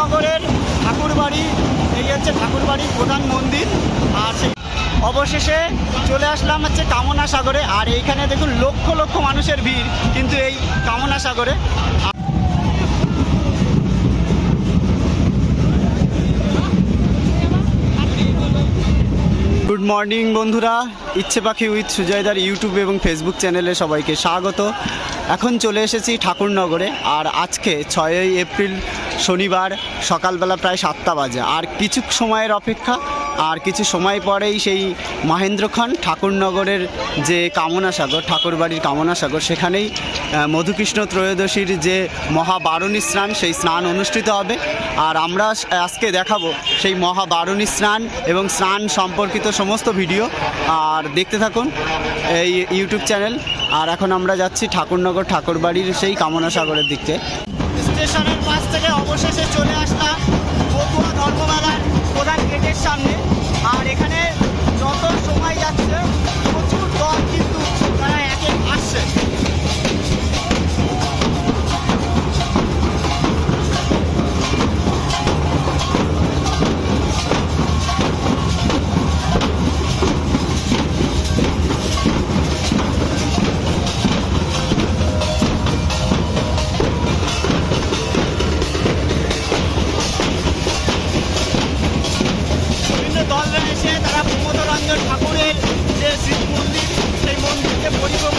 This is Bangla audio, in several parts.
ঠাকুরনগরের ঠাকুরবাড়ি, এই হচ্ছে ঠাকুরবাড়ির প্রধান মন্দির। আর সেই অবশেষে চলে আসলাম হচ্ছে কামনা সাগরে আর এইখানে দেখুন লক্ষ লক্ষ মানুষের ভিড় কিন্তু এই কামনা সাগরে গুড মর্নিং বন্ধুরা, ইচ্ছে পাখি উইথ সুজয়দার ইউটিউব এবং ফেসবুক চ্যানেলে সবাইকে স্বাগত। এখন চলে এসেছি ঠাকুরনগরে, আর আজকে ছয়ই এপ্রিল শনিবার সকালবেলা প্রায় সাতটা বাজে। আর কিছু সময়ের অপেক্ষা, আর কিছু সময় পরেই সেই মহেন্দ্রক্ষণ ঠাকুরনগরের যে কামনা সাগর ঠাকুরবাড়ির কামনা সাগর সেখানেই মধুকৃষ্ণ ত্রয়োদশীর যে মহাবারণী স্নান, সেই স্নান অনুষ্ঠিত হবে। আর আমরা আজকে দেখাবো সেই মহাবারণী স্নান এবং স্নান সম্পর্কিত সমস্ত ভিডিও। আর দেখতে থাকুন এই ইউটিউব চ্যানেল। আর এখন আমরা যাচ্ছি ঠাকুরনগর ঠাকুরবাড়ির সেই কামনা সাগরের দিকে। স্টেশনের পাশ থেকে অবশেষে চলে আসলাম বকুয়া ধর্মবাগান প্রধান গেটের সামনে। আর এখানে যত সময় যাচ্ছে, প্রচুর দল কিন্তু তারা একে আসছে। মন্দিরকে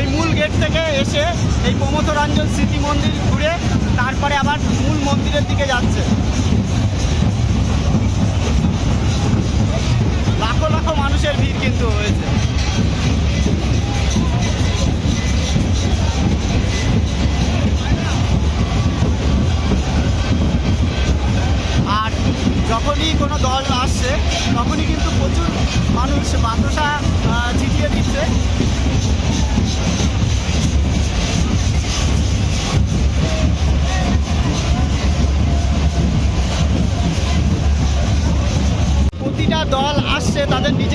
ওই মূল গেট থেকে এসে এই প্রমথরঞ্জন স্মৃতি মন্দির ঘুরে তারপরে আবার মূল মন্দিরের দিকে যাচ্ছে। লাখো লাখো মানুষের ভিড় কিন্তু হয়েছে। আর যখনই কোনো দল আসছে, তখনই কিন্তু প্রচুর মানুষ বাতাসা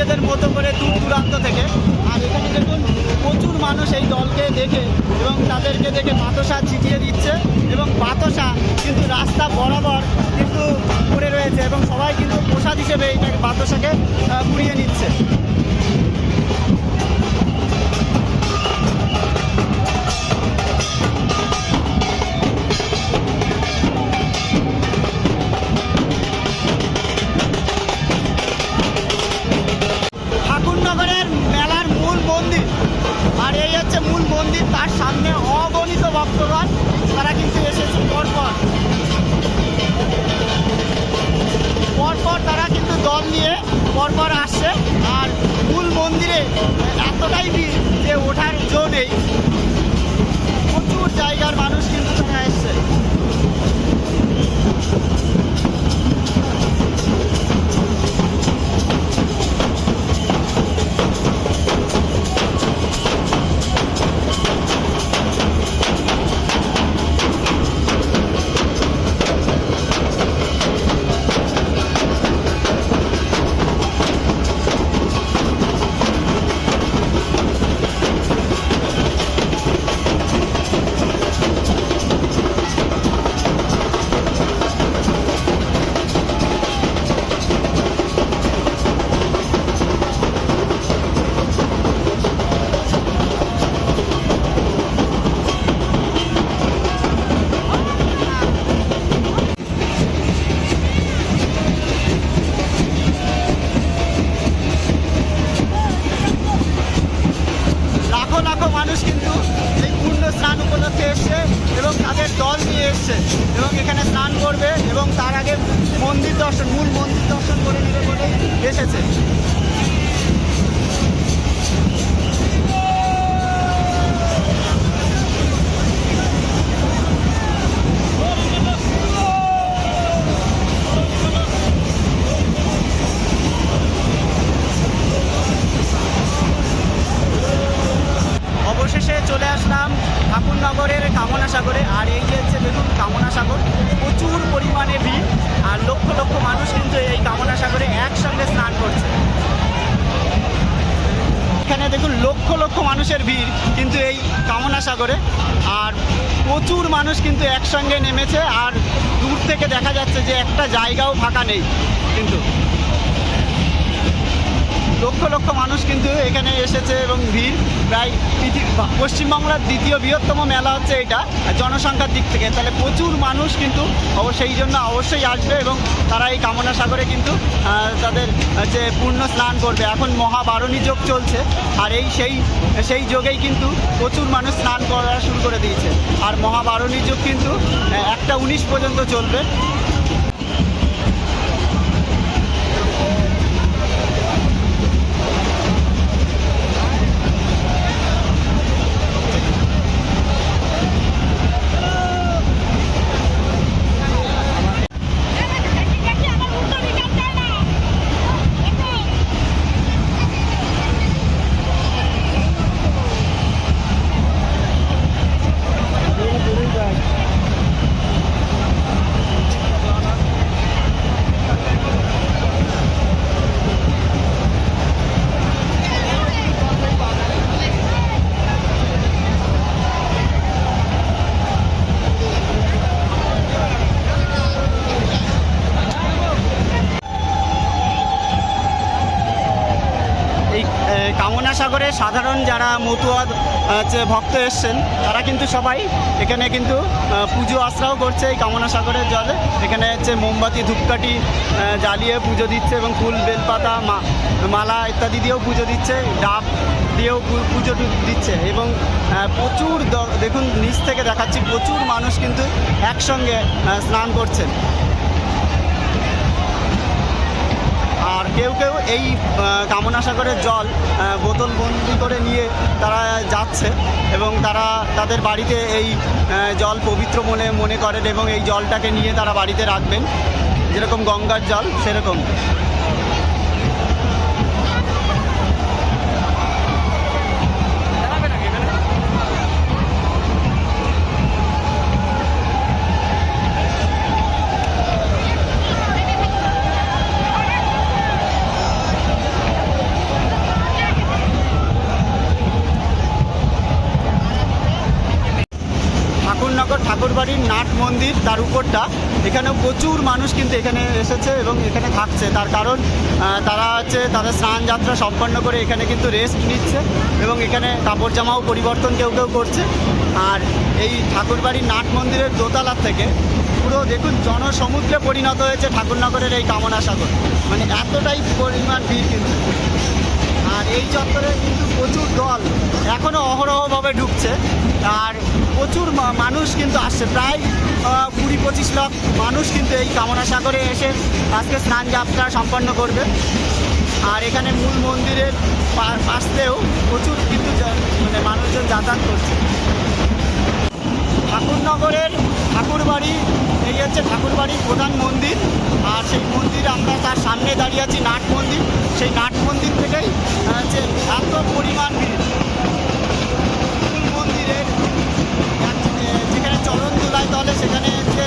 নিজেদের মতো করে দূর দূরান্ত থেকে। আর এখানে দেখুন, প্রচুর মানুষ এই দলকে দেখে এবং তাদেরকে দেখে বাতাসা ছিটিয়ে দিচ্ছে এবং বাতাসা কিন্তু রাস্তা বরাবর কিন্তু পড়ে রয়েছে এবং সবাই কিন্তু প্রসাদ হিসেবে এইটাকে বাতাসাকে কুড়িয়ে নিচ্ছে। আর এই হচ্ছে মূল মন্দির, তার সামনে অগণিত ভক্তগণ, তারা কিন্তু এসেছে পরপর। পরপর তারা কিন্তু দল নিয়ে পরপর আসছে, আর মূল মন্দিরে এতটাই ভিড় যে ওঠার জো নেই। প্রচুর জায়গার মানুষ কিন্তু তারা এসছে। উপলক্ষে এসছে এবং তাদের দল নিয়ে এসছে এবং এখানে স্নান করবে এবং তার আগে মন্দির দর্শন, মূল মন্দির দর্শন করে নেবে বলে এসেছে। এখানে দেখুন লক্ষ লক্ষ মানুষের ভিড় কিন্তু এই কামনা সাগরে। আর প্রচুর মানুষ কিন্তু একসঙ্গে নেমেছে, আর দূর থেকে দেখা যাচ্ছে যে একটা জায়গাও ফাঁকা নেই কিন্তু। লক্ষ লক্ষ মানুষ কিন্তু এখানে এসেছে এবং ভিড়। প্রায় পশ্চিমবাংলার দ্বিতীয় বৃহত্তম মেলা হচ্ছে এটা, জনসংখ্যার দিক থেকে। তাহলে প্রচুর মানুষ কিন্তু সেই জন্য অবশ্যই আসবে এবং তারা এই কামনা সাগরে কিন্তু তাদের যে পূর্ণ স্নান করবে। এখন মহাবারণী যোগ চলছে আর এই সেই সেই যোগেই কিন্তু প্রচুর মানুষ স্নান করা শুরু করে দিয়েছে। আর মহাবারণী যোগ কিন্তু একটা উনিশ পর্যন্ত চলবে। সাগরে সাধারণ যারা মতুয়া হচ্ছে ভক্ত এসছেন, তারা কিন্তু সবাই এখানে কিন্তু পুজো আশ্রাও করছে এই কামনা সাগরের জলে। এখানে হচ্ছে মোমবাতি, ধূপকাঠি জ্বালিয়ে পুজো দিচ্ছে এবং ফুল, বেলপাতা মালা ইত্যাদি দিয়েও পুজো দিচ্ছে, ডাব দিয়েও পুজো দিচ্ছে এবং প্রচুর দেখুন, নিচ থেকে দেখাচ্ছি, প্রচুর মানুষ কিন্তু একসঙ্গে স্নান করছেন। কেউ কেউ এই কামনা সাগরের জল আহ, বোতল বন্দি করে নিয়ে তারা যাচ্ছে এবং তারা তাদের বাড়িতে এই জল পবিত্র মনে মনে করেন এবং এই জলটাকে নিয়ে তারা বাড়িতে রাখবেন। যেরকম গঙ্গার জল সেরকম। ঠাকুরবাড়ির নাট মন্দির তার উপরটা। এখানেও প্রচুর মানুষ কিন্তু এখানে এসেছে এবং এখানে থাকছে। তার কারণ তারা হচ্ছে তাদের স্নান যাত্রা সম্পন্ন করে এখানে কিন্তু রেস্ট নিচ্ছে এবং এখানে কাপড় জামাও পরিবর্তন কেউ কেউ করছে। আর এই ঠাকুরবাড়ির নাট মন্দিরের দোতলার থেকে পুরো দেখুন জনসমুদ্রে পরিণত হয়েছে ঠাকুরনগরের এই কামনা সাগর মানে এতটাই পরিমাণ ভিড় কিন্তু। এই চত্বরে কিন্তু প্রচুর দল এখনও অহরহভাবে ঢুকছে। আর প্রচুর মানুষ কিন্তু আসছে। প্রায় কুড়ি পঁচিশ লাখ মানুষ কিন্তু এই কামনা সাগরে এসে আজকে স্নান যাত্রা সম্পন্ন করবে। আর এখানে মূল মন্দিরের পাশতেও প্রচুর কিন্তু মানে মানুষজন যাতায়াত করছে। ঠাকুরনগরের ঠাকুরবাড়ি, এই হচ্ছে ঠাকুরবাড়ির প্রধান মন্দির। আর সেই মন্দির আমরা তার সামনে দাঁড়িয়ে আছি, নাট মন্দির। সেই নাট মন্দির থেকেই হচ্ছে এত পরিমাণ মন্দিরের যেখানে চরণ তোলায় তলে সেখানে হচ্ছে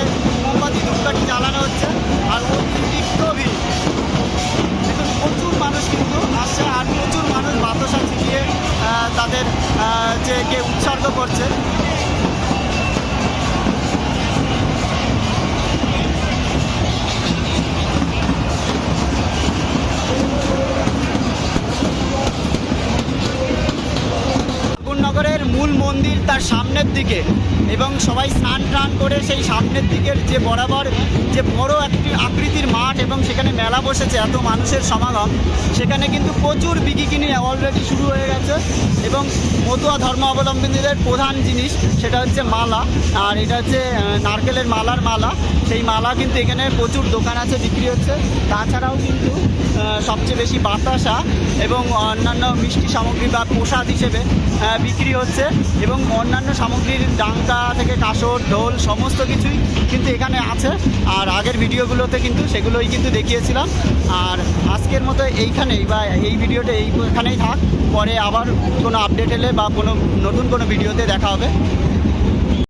মূল মন্দির তার সামনের দিকে এবং সবাই স্নান টান করে সেই সামনের দিকের যে বরাবর যে বড় একটি আকৃতির মাঠ এবং সেখানে মেলা বসেছে, এত মানুষের সমাগম, সেখানে কিন্তু প্রচুর বিকিকিনি অলরেডি শুরু হয়ে গেছে এবং মতুয়া ধর্ম অবলম্বীদের প্রধান জিনিস সেটা হচ্ছে মালা আর এটা হচ্ছে নারকেলের মালার মালা। সেই মালা কিন্তু এখানে প্রচুর দোকান আছে, বিক্রি হচ্ছে। তাছাড়াও কিন্তু সবচেয়ে বেশি বাতাসা এবং অন্যান্য মিষ্টি সামগ্রী বা প্রসাদ হিসেবে বিক্রি হচ্ছে এবং অন্যান্য সামগ্রীর ডাঙ্কা থেকে কাসর, ঢোল সমস্ত কিছুই কিন্তু এখানে আছে। আর আগের ভিডিওগুলোতে কিন্তু সেগুলোই কিন্তু দেখিয়েছিলাম। আর আজকের মতো এইখানেই বা এই ভিডিওটা এইখানেই থাক। পরে আবার কোনো আপডেট এলে বা কোনো নতুন কোনো ভিডিওতে দেখা হবে।